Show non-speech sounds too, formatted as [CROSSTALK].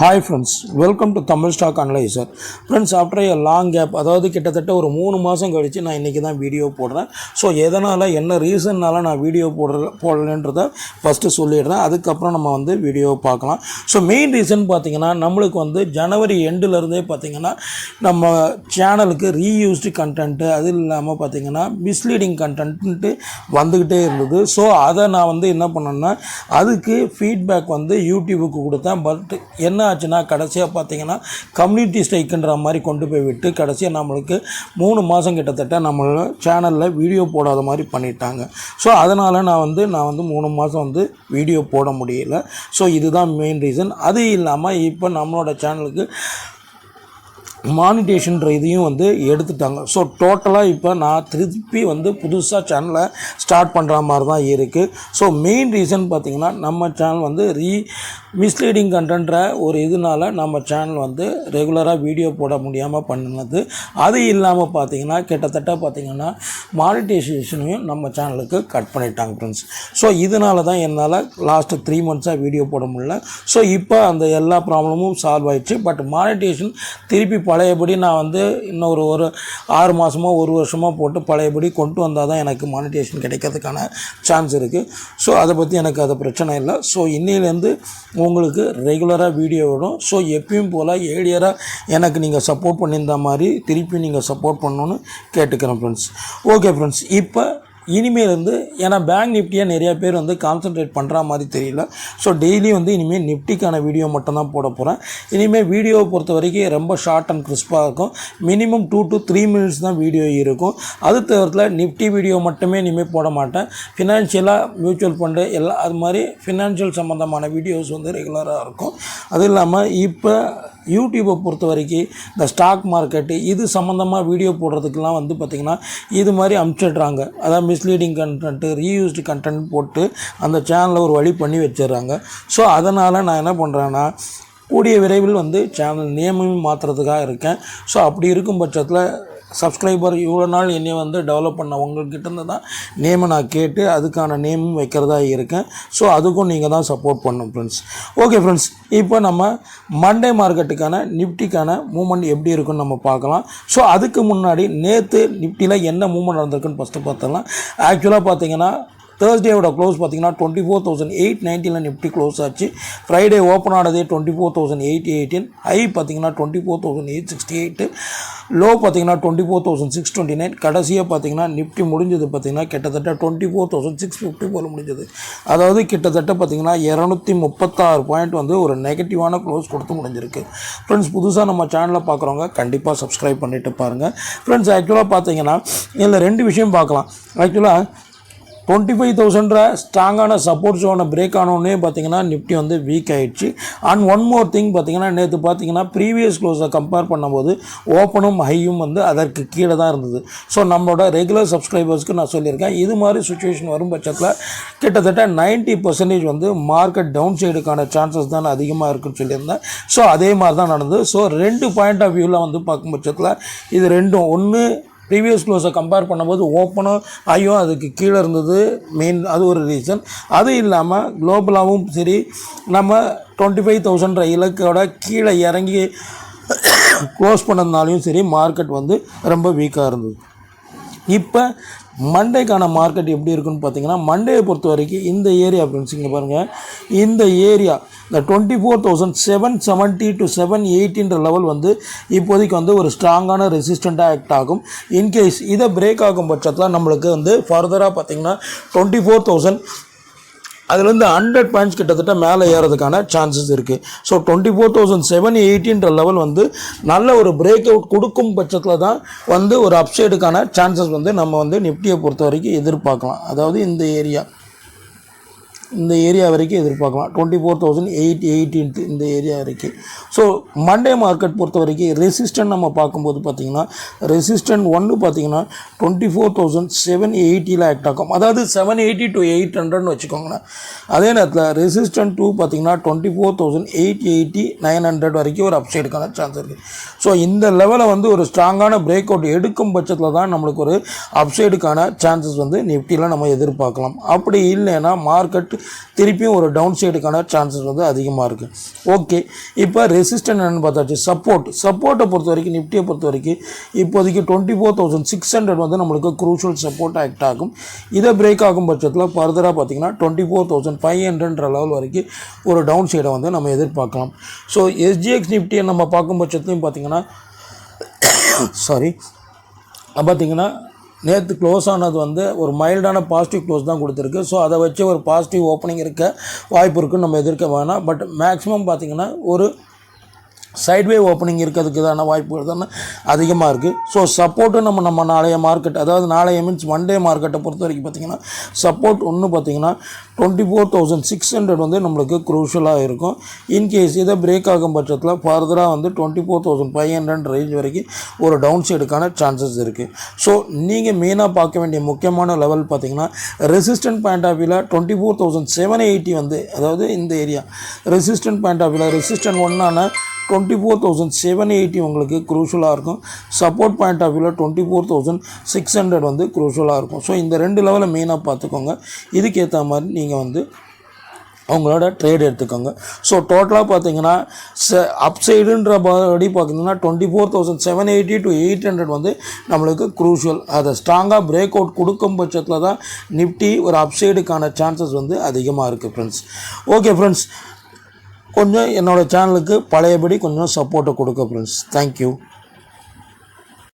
Hi friends welcome to Tamil stock analyser friends after a long gap அதாவது கிட்டத்தட்ட ஒரு மூணு மாதம் கழித்து நான் இன்றைக்கி தான் வீடியோ போடுறேன். ஸோ எதனால் என்ன ரீசன்னால் நான் வீடியோ போடுற போடலன்றத ஃபஸ்ட்டு சொல்லிடுறேன். அதுக்கப்புறம் நம்ம வந்து வீடியோ பார்க்கலாம். ஸோ மெயின் ரீசன் பார்த்திங்கன்னா நம்மளுக்கு வந்து ஜனவரி எண்டுலேருந்தே பார்த்தீங்கன்னா நம்ம சேனலுக்கு ரீயூஸ்டு கண்டென்ட்டு அது இல்லாமல் பார்த்தீங்கன்னா மிஸ்லீடிங் கண்டென்ட்டு வந்துக்கிட்டே இருந்தது. ஸோ அதை நான் வந்து என்ன பண்ணேன்னா அதுக்கு ஃபீட்பேக் வந்து யூடியூபுக்கு கொடுத்தேன். பட் என்ன ஆச்சுன்னா கடைசியாக பார்த்தீங்கன்னா கம்யூனிட்டி ஸ்ட்ரைக்குன்ற மாதிரி கொண்டு போய் விட்டு கடைசியாக நம்மளுக்கு மூணு மாதம் கிட்டத்தட்ட நம்மளோட சேனலில் வீடியோ போடாத மாதிரி பண்ணிட்டாங்க. ஸோ அதனால் நான் வந்து நான் வந்து மூணு மாதம் வந்து வீடியோ போட முடியல. ஸோ இதுதான் மெயின் ரீசன் அது இல்லாமல் இப்போ நம்மளோட சேனலுக்கு மானிட்டேஷன்ற இதையும் வந்து எடுத்துட்டாங்க. ஸோ டோட்டலாக இப்போ நான் திருப்பி வந்து புதுசாக சேனலை ஸ்டார்ட் பண்ணுற மாதிரி தான் இருக்குது ஸோ மெயின் ரீசன் பார்த்திங்கன்னா நம்ம சேனல் வந்து ரீ மிஸ்லீடிங் கண்டென்ட்ற ஒரு இதனால நம்ம சேனல் வந்து ரெகுலராக வீடியோ போட முடியாமல் பண்ணினது. அது இல்லாமல் பார்த்தீங்கன்னா கிட்டத்தட்ட பார்த்திங்கன்னா மானிட்டைசேஷனையும் நம்ம சேனலுக்கு கட் பண்ணிட்டாங்க ஃப்ரெண்ட்ஸ் ஸோ இதனால தான் என்னால் லாஸ்ட்டு த்ரீ மந்த்ஸாக வீடியோ போட முடியல. ஸோ இப்போ அந்த எல்லா ப்ராப்ளமும் சால்வ் ஆயிடுச்சு. பட் மானிட்டேஷன் திருப்பி பழையபடி நான் வந்து இன்னொரு ஒரு ஆறு மாதமோ ஒரு வருஷமோ போட்டு பழையபடி கொண்டு வந்தால் தான் எனக்கு மானிட்டேஷன் கிடைக்கிறதுக்கான சான்ஸ் இருக்குது ஸோ அதை பற்றி எனக்கு அது பிரச்சனை இல்லை. ஸோ இன்னிலேருந்து உங்களுக்கு ரெகுலராக வீடியோ வரும். ஸோ எப்பயும் போல் ஏடியராக எனக்கு நீங்கள் சப்போர்ட் பண்ணியிருந்த மாதிரி திருப்பி நீங்கள் சப்போர்ட் பண்ணணுன்னு கேட்டுக்கிறேன் ஃப்ரெண்ட்ஸ் ஓகே ஃப்ரெண்ட்ஸ் இப்போ இனிமேலேருந்து ஏன்னா பேங்க் நிஃப்டியை நிறையா பேர் வந்து கான்சென்ட்ரேட் பண்ணுற மாதிரி தெரியல. ஸோ டெய்லி வந்து இனிமேல் நிஃப்டிக்கான வீடியோ மட்டும்தான் போட போகிறேன் இனிமேல் வீடியோவை பொறுத்த வரைக்கும் ரொம்ப ஷார்ட் அண்ட் கிறிஸ்பாக இருக்கும். Minimum two to three minutes தான் வீடியோ இருக்கும். அது தவிரத்தில் நிஃப்டி வீடியோ மட்டுமே இனிமேல் போட மாட்டேன். ஃபினான்ஷியலாக மியூச்சுவல் ஃபண்டு எல்லாம் அது மாதிரி ஃபினான்ஷியல் சம்மந்தமான வீடியோஸ் வந்து ரெகுலராக இருக்கும். அது இல்லாமல் இப்போ யூடியூப்பை பொறுத்த வரைக்கும் இந்த ஸ்டாக் மார்க்கெட்டு இது சம்மந்தமாக வீடியோ போடுறதுக்கெலாம் வந்து பார்த்திங்கன்னா இது மாதிரி அமுச்சிடுறாங்க. அதாவது மிஸ்லீடிங் கண்டென்ட்டு ரீயூஸ்டு கண்டென்ட் போட்டு அந்த சேனலை ஒரு வழி பண்ணி வச்சிடுறாங்க. ஸோ அதனால் நான் என்ன பண்ணுறேன்னா கூடிய விரைவில் வந்து சேனல் நேமையும் மாற்றுறதுக்காக இருக்கேன். ஸோ அப்படி இருக்கும் பட்சத்தில் சப்ஸ்கிரைபர் இவ்வளோ நாள் என்னை வந்து டெவலப் பண்ண உங்கள்கிட்ட தான் நேமை நான் கேட்டு அதுக்கான நேமும் வைக்கிறதா இருக்கேன். ஸோ அதுக்கும் நீங்கள் தான் சப்போர்ட் பண்ணணும் ஃப்ரெண்ட்ஸ் ஓகே ஃப்ரெண்ட்ஸ் இப்போ நம்ம மண்டே மார்க்கெட்டுக்கான நிஃப்டிக்கான மூமெண்ட் எப்படி இருக்குன்னு நம்ம பார்க்கலாம். ஸோ அதுக்கு முன்னாடி நேற்று நிஃப்டியில் என்ன மூமெண்ட் நடந்திருக்குன்னு ஃபஸ்ட்டு பார்த்தலாம் ஆக்சுவலாக பார்த்தீங்கன்னா தேர்ஸ்டேவோட க்ளோஸ் பார்த்தீங்கன்னா டுவெண்ட்டி ஃபோர் தௌசண்ட் எயிட் நைன்டீனில் நிஃப்டி க்ளோஸ் ஆச்சு. ஃப்ரைடே ஓப்பன் ஆனதே twenty four thousand eight eighteen high பார்த்தீங்கன்னா twenty four thousand eight sixty eight low பார்த்தீங்கன்னா twenty four thousand six twenty nine கடைசியாக பார்த்தீங்கன்னா நிஃப்டி முடிஞ்சது பார்த்தீங்கன்னா கிட்டத்தட்ட twenty four thousand six fifty போல் முடிஞ்சது. அதாவது கிட்டத்தட்ட பார்த்தீங்கன்னா இரநூத்தி முப்பத்தாறு பாயிண்ட் வந்து ஒரு நெகட்டிவான க்ளோஸ் கொடுத்து முடிஞ்சிருக்கு. ஃப்ரெண்ட்ஸ் புதுசாக நம்ம சேனலில் பார்க்குறவங்க கண்டிப்பாக சப்ஸ்கிரைப் பண்ணிட்டு பாருங்கள் ஃப்ரெண்ட்ஸ் ஆக்சுவலாக பார்த்தீங்கன்னா இதில் ரெண்டு விஷயம் பார்க்கலாம். ஆக்சுவலாக டுவெண்ட்டி ஃபைவ் தௌசண்டில் ஸ்ட்ராங்கான சப்போர்ட் ஜோனை பிரேக் ஆனோடனே பார்த்தீங்கன்னா நிஃப்டி வந்து வீக் ஆகிடுச்சு அண்ட் ஒன் மோர் திங் பார்த்தீங்கன்னா நேற்று பார்த்தீங்கன்னா ப்ரீவியஸ் க்ளோஸை கம்பேர் பண்ணும்போது ஓப்பனும் ஹையும் வந்து அதற்கு கீழே தான் இருந்தது. ஸோ நம்மளோட ரெகுலர் சப்ஸ்கிரைபர்ஸ்க்கு நான் சொல்லியிருக்கேன் இது மாதிரி சுச்சுவேஷன் வரும் பட்சத்தில் கிட்டத்தட்ட நைன்ட்டி பர்சன்டேஜ் வந்து மார்க்கெட் டவுன் சைடுக்கான சான்சஸ் தான் அதிகமாக இருக்குன்னு சொல்லியிருந்தேன். ஸோ அதே மாதிரி தான் நடந்தது. ஸோ ரெண்டு பாயிண்ட் ஆஃப் வியூவில் வந்து பார்க்கும் பட்சத்தில் இது ரெண்டும். ஒன்று ப்ரீவியஸ் க்ளோஸை கம்பேர் பண்ணும்போது ஓப்பனும் ஐயோ அதுக்கு கீழே இருந்தது மெயின் அது ஒரு ரீசன் அது இல்லாமல் குளோபலாகவும் சரி நம்ம டுவெண்ட்டி ஃபைவ் தௌசண்ட் இலக்கோட கீழே இறங்கி க்ளோஸ் பண்ணதுனாலையும் சரி மார்க்கெட் வந்து ரொம்ப வீக்காக இருந்தது. இப்போ மண்டேக்கான மார்க்கெட் எப்படி இருக்குன்னு பார்த்தீங்கன்னா மண்டேயை பொறுத்த வரைக்கும் இந்த ஏரியா அப்படின்னு சொல்லி பாருங்கள் இந்த ஏரியா இந்த twenty four thousand seven seventy two seven எயிட்டின்ற level வந்து இப்போதைக்கு வந்து ஒரு ஸ்ட்ராங்கான ரெசிஸ்டண்ட்டாக ஆக்ட் ஆகும். இன்கேஸ் இதை பிரேக் ஆகும் பட்சத்தில் நம்மளுக்கு வந்து ஃபர்தராக பார்த்திங்கன்னா டுவெண்ட்டி ஃபோர் தௌசண்ட் அதுலேருந்து ஹண்ட்ரட் பாயிண்ட்ஸ் கிட்டத்தட்ட மேலே ஏறதுக்கான சான்சஸ் இருக்குது so twenty four thousand seven எயிட்டின்ற level வந்து நல்ல ஒரு பிரேக் அவுட் கொடுக்கும் பட்சத்தில் தான் வந்து ஒரு அப்சைடுக்கான சான்சஸ் வந்து நம்ம வந்து நிஃப்டியை பொறுத்த வரைக்கும் எதிர்பார்க்கலாம். அதாவது இந்த ஏரியா இந்த ஏரியா வரைக்கும் எதிர்பார்க்கலாம். டுவெண்ட்டி ஃபோர் தௌசண்ட் எயிட் எயிட்டின்ட்டு இந்த ஏரியா வரைக்கும். ஸோ மண்டே மார்க்கெட் பொறுத்த வரைக்கும் ரெசிஸ்டன்ட் நம்ம பார்க்கும்போது பார்த்தீங்கன்னா ரெசிஸ்டன்ட் ஒன்று பார்த்தீங்கன்னா டுவெண்ட்டி ஃபோர் தௌசண்ட் செவன் எயிட்டியில் ஆக்ட் ஆகும். அதாவது செவன் எயிட்டி டு எயிட் ஹண்ட்ரட்னு வச்சுக்கோங்களேன். அதே நேரத்தில் ரெசிஸ்டன்ட் டூ பார்த்தீங்கன்னா twenty four thousand eight eighty nine hundred வரைக்கும் ஒரு அப்சைடுக்கான சான்ஸ் இருக்குது ஸோ இந்த லெவலை வந்து ஒரு ஸ்ட்ராங்கான பிரேக் அவுட் எடுக்கும் பட்சத்தில் தான் நம்மளுக்கு ஒரு அப்சைடுக்கான சான்சஸ் வந்து நிஃப்டியில் நம்ம எதிர்பார்க்கலாம். அப்படி இல்லைன்னா மார்க்கெட் திருப்பியும் ஒரு டவுன் சைடுக்கான சான்சஸ் வந்து அதிகமாக இருக்குது ஓகே இப்போ ரெசிஸ்டன்ட் என்னென்னு பார்த்தாச்சு. சப்போர்ட் சப்போர்ட்டை பொறுத்த வரைக்கும் நிஃப்டியை பொறுத்த வரைக்கும் இப்போதைக்கு twenty four thousand six hundred வந்து நம்மளுக்கு குரூஷியல் சப்போர்ட் ஆக்ட் ஆகும். இதை பிரேக் ஆகும் பட்சத்தில் ஃபர்தராக பார்த்தீங்கன்னா டுவெண்ட்டி ஃபோர் தௌசண்ட் ஃபைவ் ஹண்ட்ரட்ன்ற லெவல் வரைக்கும் ஒரு டவுன் சைடை வந்து நம்ம எதிர்பார்க்கலாம். ஸோ எஸ்ஜிஎக்ஸ் நிஃப்டியை நம்ம பார்க்கும் பட்சத்துலையும் பார்த்தீங்கன்னா [COUGHS] சாரி பார்த்தீங்கன்னா நேற்று க்ளோஸ் ஆனது வந்து ஒரு மைல்டான பாசிட்டிவ் க்ளோஸ் தான் கொடுத்துருக்கு. ஸோ அதை வச்சு ஒரு பாசிட்டிவ் ஓப்பனிங் இருக்க வாய்ப்பு இருக்குன்னு நம்ம எதிர்க்க வேணாம். பட் மேக்ஸிமம் பார்த்தீங்கன்னா ஒரு சைட்வே ஓப்பனிங் இருக்கிறதுக்கு தான வாய்ப்புகள் தானே அதிகமாக இருக்குது ஸோ சப்போர்ட்டு நம்ம நம்ம நாளைய மார்க்கெட் அதாவது நாளைய மீன்ஸ் ஒன் டே மார்க்கெட்டை பொறுத்த வரைக்கும் பார்த்தீங்கன்னா சப்போர்ட் ஒன்று பார்த்தீங்கன்னா twenty four thousand six hundred வந்து நம்மளுக்கு குரூஷலாக இருக்கும். இன்கேஸ் இதை பிரேக் ஆகும் பட்சத்தில் ஃபர்தராக வந்து twenty four thousand five hundred range வரைக்கும் ஒரு டவுன் சைடுக்கான சான்சஸ் இருக்குது ஸோ நீங்கள் மெயினாக பார்க்க வேண்டிய முக்கியமான லெவல் பார்த்தீங்கன்னா ரெசிஸ்டன்ட் பாயிண்ட் ஆஃப் வியூவில் twenty four thousand seven eighty வந்து அதாவது இந்த ஏரியா ரெசிஸ்டன்ட் பாயிண்ட் ஆஃப் வியூவில் resistant ஒன்னான twenty four thousand seven eighty உங்களுக்கு குரூஷலாக இருக்கும். சப்போர்ட் பாயிண்ட் ஆஃப் வியூவில் twenty four thousand six hundred வந்து குரூஷலாக இருக்கும். ஸோ இந்த ரெண்டு லெவலை மெயினாக பார்த்துக்கோங்க. இதுக்கேற்ற மாதிரி நீங்கள் வந்து அவங்களோட ட்ரேட் எடுத்துக்கோங்க. ஸோ டோட்டலாக பார்த்தீங்கன்னா ச அப்சைடுன்ற படி பார்த்தீங்கன்னா twenty four thousand seven eighty two eight hundred வந்து நம்மளுக்கு குரூஷியல் அதை ஸ்ட்ராங்காக பிரேக் அவுட் கொடுக்கும் பட்சத்தில் தான் நிஃப்டி ஒரு அப்சைடுக்கான சான்சஸ் வந்து அதிகமாக இருக்குது ஃப்ரெண்ட்ஸ் ஓகே ஃப்ரெண்ட்ஸ் கொஞ்சம் என்னோடய சேனலுக்கு பழையபடி கொஞ்சம் சப்போர்ட்டை கொடுக்க ஃப்ரெண்ட்ஸ் தேங்க்யூ